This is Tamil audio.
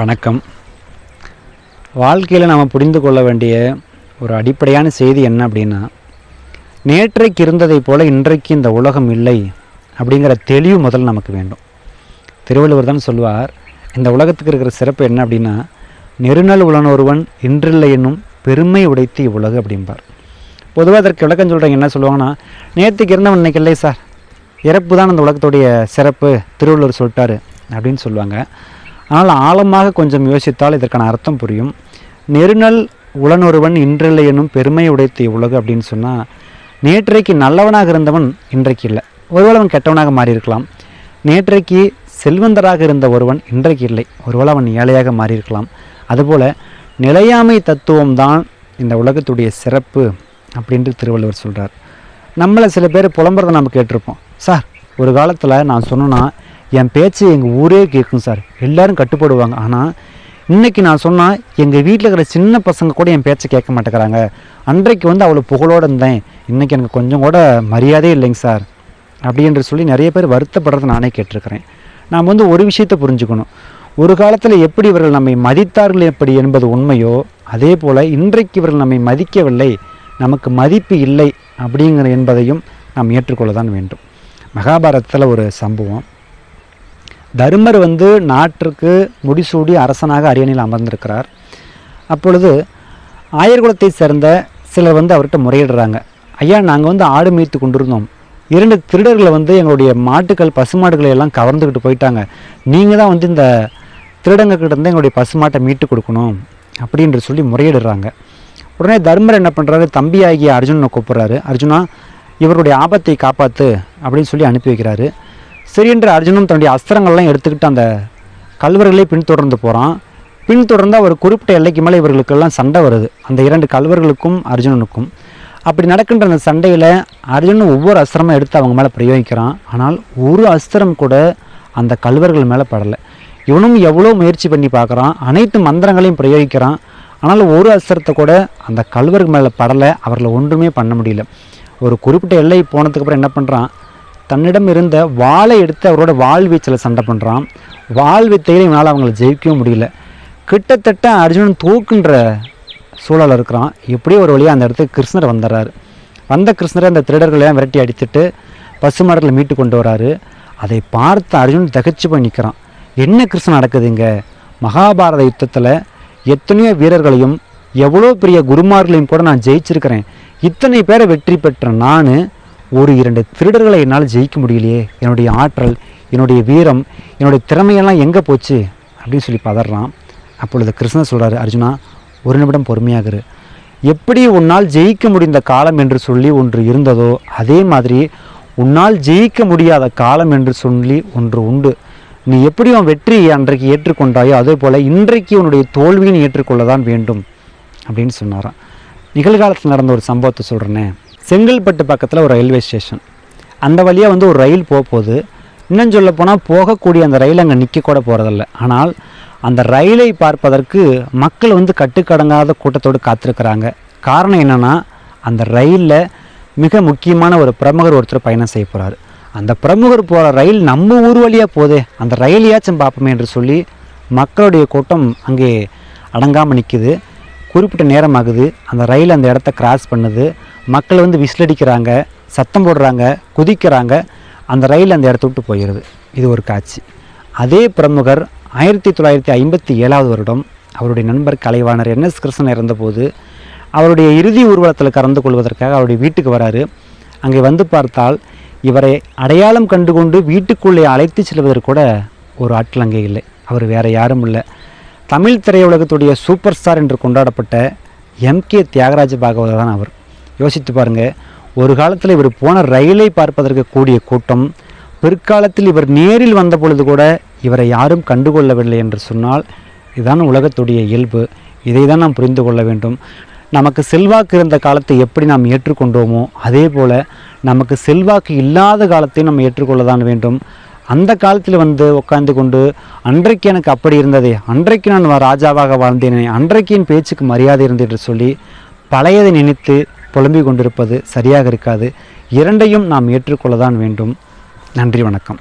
வணக்கம். வாழ்க்கையில் நாம் புரிந்து கொள்ள வேண்டிய ஒரு அடிப்படையான செய்தி என்ன அப்படின்னா நேற்றைக்கு இருந்ததைப் போல இன்றைக்கு இந்த உலகம் இல்லை அப்படிங்கிற தெளிவு முதல் நமக்கு வேண்டும். திருவள்ளுவர் தான் சொல்வார் இந்த உலகத்துக்கு இருக்கிற சிறப்பு என்ன அப்படின்னா நெருநல் உளனொருவன் இன்றில்லை என்னும் பெருமை உடைத்து இவ்வுலகு அப்படிம்பார். பொதுவாக அதற்கு விளக்கம் சொல்கிறவங்க என்ன சொல்லுவாங்கன்னா நேற்றுக்கு இருந்தவன் இன்னைக்கு இல்லை சார். இறப்பு தான் அந்த உலகத்துடைய சிறப்பு திருவள்ளுவர் சொல்லிட்டாரு அப்படின்னு சொல்லுவாங்க. ஆனால் ஆழமாக கொஞ்சம் யோசித்தால் இதற்கான அர்த்தம் புரியும். நெருநல் உளனொருவன் இன்றில்லை என்னும் பெருமை உடைத்த உலகு அப்படின்னு சொன்னால் நேற்றைக்கு நல்லவனாக இருந்தவன் இன்றைக்கு இல்லை. ஒருவேளை அவன் கெட்டவனாக மாறியிருக்கலாம். நேற்றைக்கு செல்வந்தராக இருந்த ஒருவன் இன்றைக்கு இல்லை. ஒருவேளை அவன் ஏழையாக மாறியிருக்கலாம். அதுபோல் நிலையாமை தத்துவம் தான் இந்த உலகத்துடைய சிறப்பு அப்படின்ட்டு திருவள்ளுவர் சொல்கிறார் நம்மளை சில பேர் புலம்புறதை நம்ம கேட்டிருப்போம். சார் ஒரு காலத்தில் நான் சொன்னேன்னா என் பேச்சு எங்கள் ஊரே கேட்கும் சார். எல்லோரும் கட்டுப்படுவாங்க. ஆனால் இன்னைக்கு நான் சொன்னால் எங்கள் வீட்டில் இருக்கிற சின்ன பசங்க கூட என் பேச்சை கேட்க மாட்டேங்கிறாங்க. அன்றைக்கு வந்து அவ்வளோ புகழோடு இருந்தேன். இன்றைக்கி எனக்கு கொஞ்சம் கூட மரியாதையே இல்லைங்க சார். அப்படின்ற சொல்லி நிறைய பேர் வருத்தப்படுறத நானே கேட்டிருக்கிறேன். நாம் வந்து ஒரு விஷயத்தை புரிஞ்சுக்கணும். ஒரு காலத்தில் எப்படி இவர்கள் நம்மை மதித்தார்கள் எப்படி என்பது உண்மையோ அதே போல் இன்றைக்கு இவர்கள் நம்மை மதிக்கவில்லை நமக்கு மதிப்பு இல்லை அப்படிங்கிற என்பதையும் நாம் ஏற்றுக்கொள்ள தான் வேண்டும். மகாபாரதத்தில் ஒரு சம்பவம். தருமர் வந்து நாட்டிற்கு முடிசூடி அரசனாக அரியணையில் அமர்ந்திருக்கிறார். அப்பொழுது ஆயர்குலத்தை சேர்ந்த சிலர் வந்து அவர்கிட்ட முறையிடுறாங்க. ஐயா நாங்கள் வந்து ஆடு மேய்த்து கொண்டிருந்தோம். இரண்டு திருடர்களை வந்து எங்களுடைய மாட்டுக்கள் பசுமாடுகளை எல்லாம் கவர்ந்துக்கிட்டு போயிட்டாங்க. நீங்கள் தான் வந்து இந்த திருடங்கக்கிட்ட இருந்து எங்களுடைய பசுமாட்டை மீட்டு கொடுக்கணும் அப்படின்ற சொல்லி முறையிடுறாங்க. உடனே தர்மர் என்ன பண்ணுறாரு தம்பி ஆகிய அர்ஜுனனை கூப்பிட்றாரு. அர்ஜுனா இவருடைய ஆபத்தை காப்பாற்று அப்படின்னு சொல்லி அனுப்பி வைக்கிறாரு. சரி என்று அர்ஜுனும் தன்னுடைய அஸ்திரங்கள்லாம் எடுத்துக்கிட்டு அந்த கல்வர்களை பின்தொடர்ந்து போகிறான் பின்தொடர்ந்து அவர் குறிப்பிட்ட எல்லைக்கு மேலே இவர்களுக்கெல்லாம் சண்டை வருது. அந்த இரண்டு கல்வர்களுக்கும் அர்ஜுனனுக்கும். அப்படி நடக்கின்ற அந்த சண்டையில் அர்ஜுனன் ஒவ்வொரு அஸ்திரமும் எடுத்து அவங்க மேலே பிரயோகிக்கிறான். ஆனால் ஒரு அஸ்திரம் கூட அந்த கல்வர்கள் மேலே படலை. இவனும் எவ்வளோ முயற்சி பண்ணி பார்க்குறான். அனைத்து மந்திரங்களையும் பிரயோகிக்கிறான். ஆனால் ஒரு அஸ்திரத்தை கூட அந்த கல்வர்கள் மேலே படலை. அவர்களை ஒன்றுமே பண்ண முடியல. ஒரு குறிப்பிட்ட எல்லை போனதுக்கப்புறம் என்ன பண்ணுறான் தன்னிடம் இருந்த வாளை எடுத்து அவரோட வாழ்வீச்சில் சண்டை பண்ணுறான் வாழ்வித்தையில் இவனால் அவங்கள ஜெயிக்கவும் முடியல. கிட்டத்தட்ட அர்ஜுனன் தூக்குன்ற சூழல் இருக்கிறான். எப்படியோ ஒரு வழியாக அந்த இடத்துக்கு கிருஷ்ணர் வந்துடுறாரு வந்த கிருஷ்ணரை அந்த திருடர்களையும் விரட்டி அடித்துட்டு பசுமாடுகளை மீட்டு கொண்டு வராரு. அதை பார்த்து அர்ஜுனன் தகச்சு போய் நிற்கிறான் என்ன கிருஷ்ணன் நடக்குதுங்க மகாபாரத யுத்தத்தில் எத்தனையோ வீரர்களையும் எவ்வளோ பெரிய குருமார்களையும் கூட நான் ஜெயிச்சிருக்கிறேன். இத்தனை பேரை வெற்றி பெற்ற நான் ஒரு இரண்டு திருடர்களை என்னால் ஜெயிக்க முடியலையே. என்னுடைய ஆற்றல் என்னுடைய வீரம் என்னுடைய திறமையெல்லாம் எங்கே போச்சு? அப்படின்னு சொல்லி பதறான். அப்பொழுது கிருஷ்ணன் சொல்கிறாரு அர்ஜுனா ஒரு நிமிடம் பொறுமையாகிரு எப்படி உன்னால் ஜெயிக்க முடிந்த காலம் என்று சொல்லி ஒன்று இருந்ததோ அதே மாதிரி உன்னால் ஜெயிக்க முடியாத காலம் என்று சொல்லி ஒன்று உண்டு. நீ எப்படி உன் வெற்றியை அன்றைக்கு ஏற்றுக்கொண்டாயோ அதே போல் இன்றைக்கு உன்னுடைய தோல்வியை ஏற்றுக்கொள்ள தான் வேண்டும். அப்படின்னு சொன்னாராம். நிகழ்காலத்தில் நடந்த ஒரு சம்பவத்தை சொல்கிறேனே செங்கல்பட்டு பக்கத்தில் ஒரு ரயில்வே ஸ்டேஷன் அந்த வழியாக வந்து ஒரு ரயில் போக போகுது. இன்னும் சொல்ல போனால் போகக்கூடிய அந்த ரயில் அங்கே நிற்க கூட போகிறதில்ல ஆனால் அந்த ரயிலை பார்ப்பதற்கு மக்கள் வந்து கட்டுக்கடங்காத கூட்டத்தோடு காத்திருக்கிறாங்க. காரணம் என்னென்னா அந்த ரயிலில் மிக முக்கியமான ஒரு பிரமுகர் ஒருத்தர் பயணம் செய்ய போகிறார் அந்த பிரமுகர் போகிற ரயில் நம்ம ஊர் வழியாக போதே அந்த ரயிலையாச்சும் பார்ப்போமே என்று சொல்லி மக்களுடைய கூட்டம் அங்கே அடங்காமல் நிற்குது குறிப்பிட்ட நேரம் ஆகுது. அந்த ரயில் அந்த இடத்த கிராஸ் பண்ணுது. மக்கள் வந்து விசிலடிக்கிறாங்க சத்தம் போடுறாங்க குதிக்கிறாங்க. அந்த ரயில் அந்த இடத்த விட்டு போயிடுது. இது ஒரு காட்சி. அதே பிரமுகர் ஆயிரத்தி தொள்ளாயிரத்தி ஐம்பத்தி ஏழாவது வருடம் அவருடைய நண்பர் கலைவாணர் என்எஸ் கிருஷ்ணன் இறந்தபோது அவருடைய இறுதி ஊர்வலத்தில் கலந்து கொள்வதற்காக அவருடைய வீட்டுக்கு வராரு. அங்கே வந்து பார்த்தால் இவரை அடையாளம் கண்டுகொண்டு வீட்டுக்குள்ளே அழைத்து செல்வதற்கு கூட ஒரு ஆட்கள் அங்கே இல்லை. அவர் வேறு யாரும் இல்லை. தமிழ் திரையுலகத்துடைய சூப்பர் ஸ்டார் என்று கொண்டாடப்பட்ட எம்கே தியாகராஜ பாகவதர் தான் அவர். யோசித்து பாருங்க. ஒரு காலத்தில் இவர் போன ரயிலை பார்ப்பதற்கு கூடிய கூட்டம் பிற்காலத்தில் இவர் நேரில் வந்த பொழுது கூட இவரை யாரும் கண்டுகொள்ளவில்லை என்று சொன்னால் இதுதான் உலகத்துடைய இயல்பு. இதை தான் நாம் புரிந்து கொள்ள வேண்டும். நமக்கு செல்வாக்கு இருந்த காலத்தை எப்படி நாம் ஏற்றுக்கொண்டோமோ அதே போல் நமக்கு செல்வாக்கு இல்லாத காலத்தையும் நம்ம ஏற்றுக்கொள்ள தான் வேண்டும். அந்த காலத்தில் வந்து உட்கார்ந்து கொண்டு அன்றைக்கு எனக்கு அப்படி இருந்ததே அன்றைக்கு நான் ராஜாவாக வாழ்ந்தேனே அன்றைக்கு என் பேச்சுக்கு மரியாதை இருந்தது என்று சொல்லி பழையதை நினைத்து புலம்பிக் கொண்டிருப்பது சரியாக இருக்காது. இரண்டையும் நாம் ஏற்றுக்கொள்ளதான் வேண்டும். நன்றி வணக்கம்.